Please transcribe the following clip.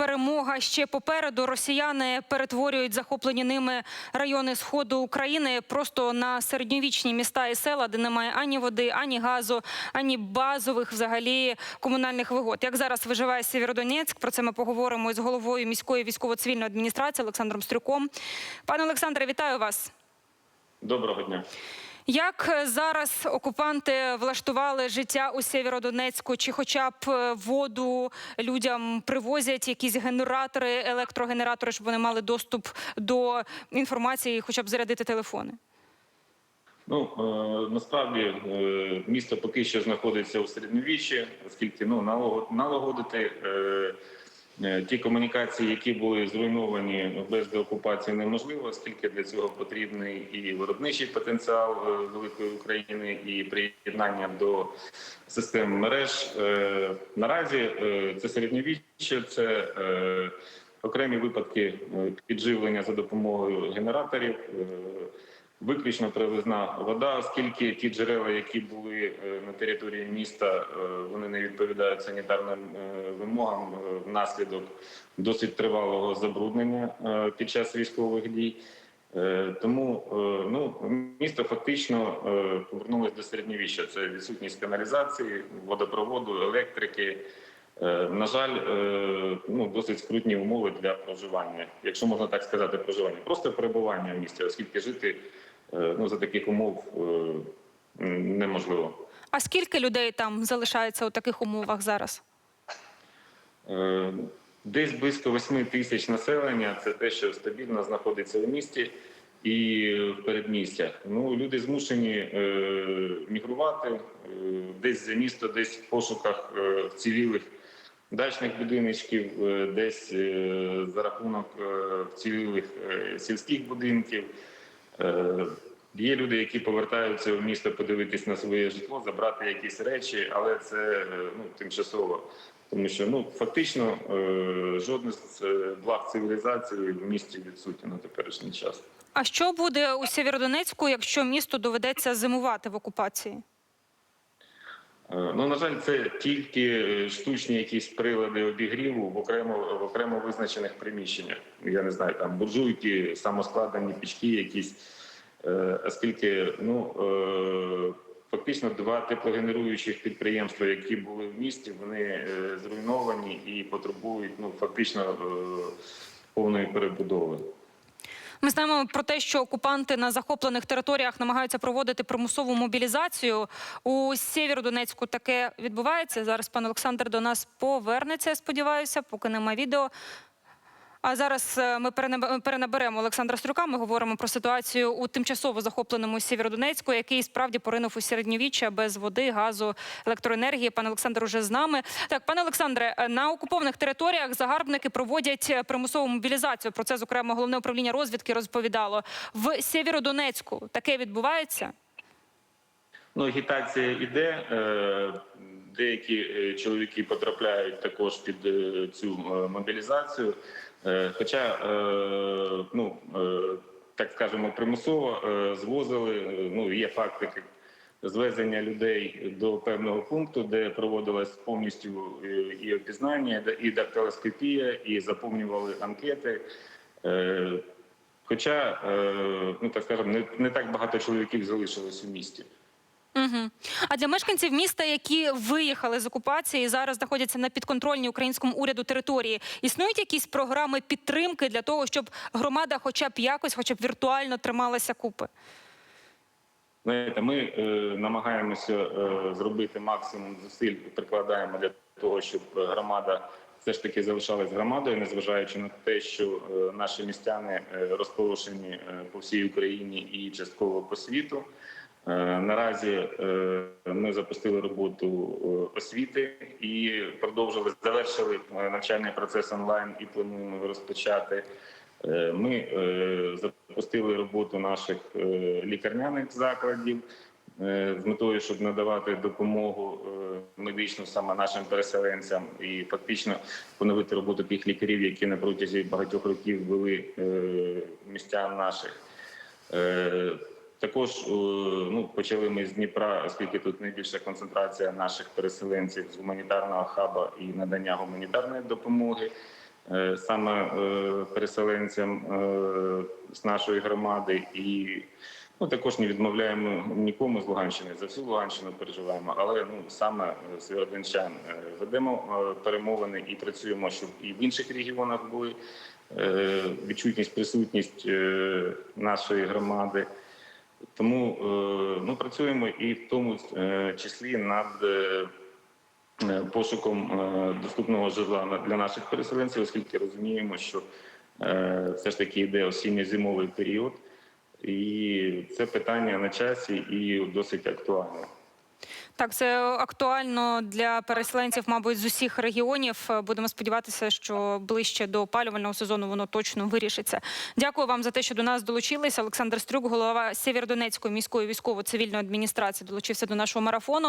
перемога ще попереду. Росіяни перетворюють захоплені ними райони сходу України просто на середньовічні міста і села, де немає ані води, ані газу, ані базових взагалі комунальних вигод. Як зараз виживає Сєвєродонецьк? Про це ми поговоримо із головою міської військово-цивільної адміністрації Олександром Стрюком. Пане Олександре, вітаю вас. Доброго дня. Як е, зараз окупанти влаштували життя у Сєвєродонецьку? Чи хоча б е, воду людям привозять якісь генератори, електрогенератори, щоб вони мали доступ до інформації, хоча б зарядити телефони? Ну е, насправді місто поки що знаходиться у середньовіччі, оскільки ну налагод- налагодити ті комунікації, які були зруйновані без деокупації, неможливо, оскільки для цього потрібний і виробничий потенціал е, великої України, і приєднання до систем мереж. Е, Наразі е, це середньовіччя, це е, окремі випадки е, підживлення за допомогою генераторів. Виключно привезна вода, оскільки ті джерела, які були е, на території міста, е, вони не відповідають санітарним е, вимогам внаслідок досить тривалого забруднення під час військових дій. Тому ну, місто фактично повернулося до середньовіччя. Це відсутність каналізації, водопроводу, електрики. На жаль, ну досить скрутні умови для проживання, якщо можна так сказати, проживання, просто перебування в місті, оскільки жити ну за таких умов е, неможливо. А скільки людей там залишається у таких умовах зараз? Е, Десь близько 8 тисяч населення. Це те, що стабільно знаходиться у місті і в передмістях. Ну люди змушені е, мігрувати е, десь за місто, десь в пошуках е, вцілілих дачних будиночків, е, десь е, за рахунок е, вцілілих е, сільських будинків. Е, Є люди, які повертаються в місто подивитись на своє житло, забрати якісь речі, але це е, ну, тимчасово. Тому що ну фактично е, жодне з благ цивілізації в місті відсутні на теперішній час. А що буде у Сєвєродонецьку, якщо місту доведеться зимувати в окупації? Е, Ну, на жаль, це тільки е, штучні якісь прилади обігріву в окремо в окремо визначених приміщеннях. Я не знаю, там буржуйки, самоскладені пічки, якісь, Е, оскільки ну фактично два теплогенеруючих підприємства, які були в місті, вони зруйновані і потребують ну фактично повної перебудови. Ми знаємо про те, що окупанти на захоплених територіях намагаються проводити примусову мобілізацію. У Сєвєродонецьку таке відбувається. Зараз пан Олександр до нас повернеться, сподіваюся, поки нема відео. А зараз е, ми перенаб- перенаберемо Олександра Стрюка. Ми говоримо про ситуацію у тимчасово захопленому Сєвєродонецьку, який справді поринув у середньовіччя без води, газу, електроенергії. Пан Олександр уже з нами. Так, пане Олександре, е, на окупованих територіях загарбники проводять е, примусову мобілізацію. Про це, зокрема, головне управління розвідки розповідало. В Сєвєродонецьку таке відбувається. Ну, агітація іде. е, Деякі е, чоловіки потрапляють також під е, цю мобілізацію. Хоча, ну так скажемо, примусово звозили. Ну, є факти звезення людей до певного пункту, де проводилось повністю і опізнання, і дактилоскопія, і заповнювали анкети. Хоча, ну так скажемо, не так багато чоловіків залишилось у місті. Угу. А для мешканців міста, які виїхали з окупації і зараз знаходяться на підконтрольній українському уряду території, існують якісь програми підтримки для того, щоб громада, хоча б якось, хоча б віртуально трималася купи? Знаєте, ми е, намагаємося е, зробити максимум зусиль, прикладаємо для того, щоб громада все ж таки залишалась громадою, незважаючи на те, що е, наші містяни е, розполошені е, по всій Україні і частково по світу. Е, Наразі е, ми запустили роботу е, освіти і продовжили завершили навчальний процес онлайн і плануємо розпочати. Ми запустили роботу наших лікарняних закладів з метою, щоб надавати допомогу медичну саме нашим переселенцям і фактично поновити роботу тих лікарів, які на протязі багатьох років вели містян наших. Також е, ну, почали ми з Дніпра, оскільки тут найбільша концентрація наших переселенців з гуманітарного хаба і надання гуманітарної допомоги. е, саме е, переселенцям з нашої громади і ну, також не відмовляємо нікому з Луганщини. За всю Луганщину переживаємо, але ну саме сєвєродончан ведемо перемовини і працюємо, щоб і в інших регіонах були відчутність, присутність нашої громади. Тому е, ми працюємо і в тому е, числі над е, пошуком доступного житла для наших переселенців, оскільки розуміємо, що все ж таки йде осінньо-зимовий період, і це питання на часі і досить актуальне. Так, це актуально для переселенців, мабуть, з усіх регіонів. Будемо сподіватися, що ближче до опалювального сезону воно точно вирішиться. Дякую вам за те, що до нас долучились. Олександр Стрюк, голова Сєвєродонецької міської військово-цивільної адміністрації, долучився до нашого марафону.